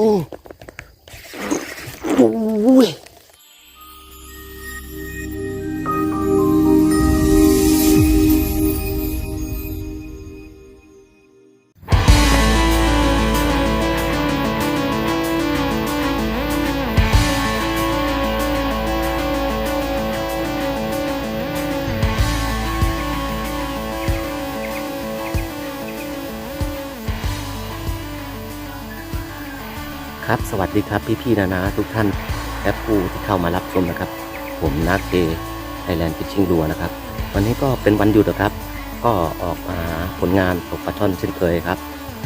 โอ้ย ครับ สวัสดีครับพี่ๆนะนะทุกท่านและผู้ที่เข้ามารับชมนะครับ ผมนักเอไทยแลนด์ฟิชชิ่งรัวนะครับ วันนี้ก็เป็นวันหยุดนะครับ ก็ออกมาผลงานตกปลาช่อนเช่นเคยครับ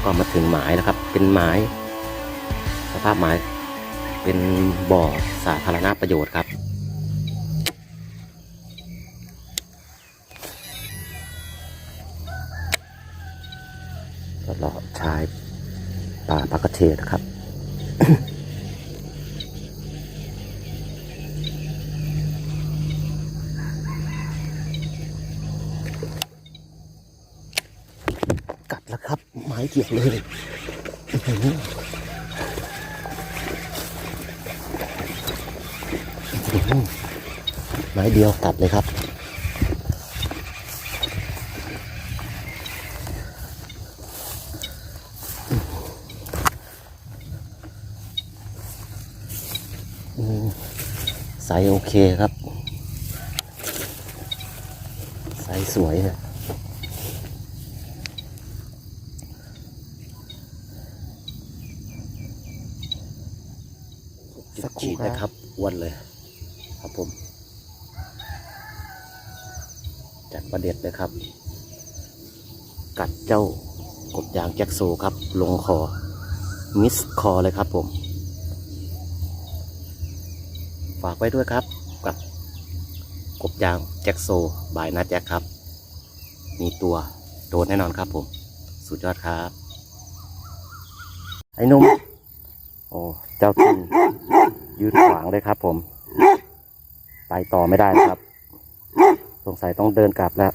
ก็มาถึงหมายนะครับ เป็นหมาย สภาพหมายเป็นบ่อสาธารณประโยชน์ครับตลอดชายป่าปากระเทศนะครับ กัดแล้วครับ ไม้เกี่ยวเลยอื้อหืออื้อหือไม้เดียวกัดเลยครับ อืมไซส์โอเคครับไซส์สวยเนี่ยสักครู่นะครับอ้วนเลย ครับผม จัดประเด็ดเลยครับ กัดเจ้ากบยางแจ็คโซครับ ลงคอ มิสคอเลยครับผม ฝากไว้ด้วยครับ กับกบยางแจ็คโซบายนัทแจ็คครับ มีตัวโดนแน่นอนครับผม สุดยอดครับ ไอ้นุ่ม โอ้ เจ้าทินยืนขวางเลยครับผม ไปต่อไม่ได้ครับ สงสัยต้องเดินกลับแล้ว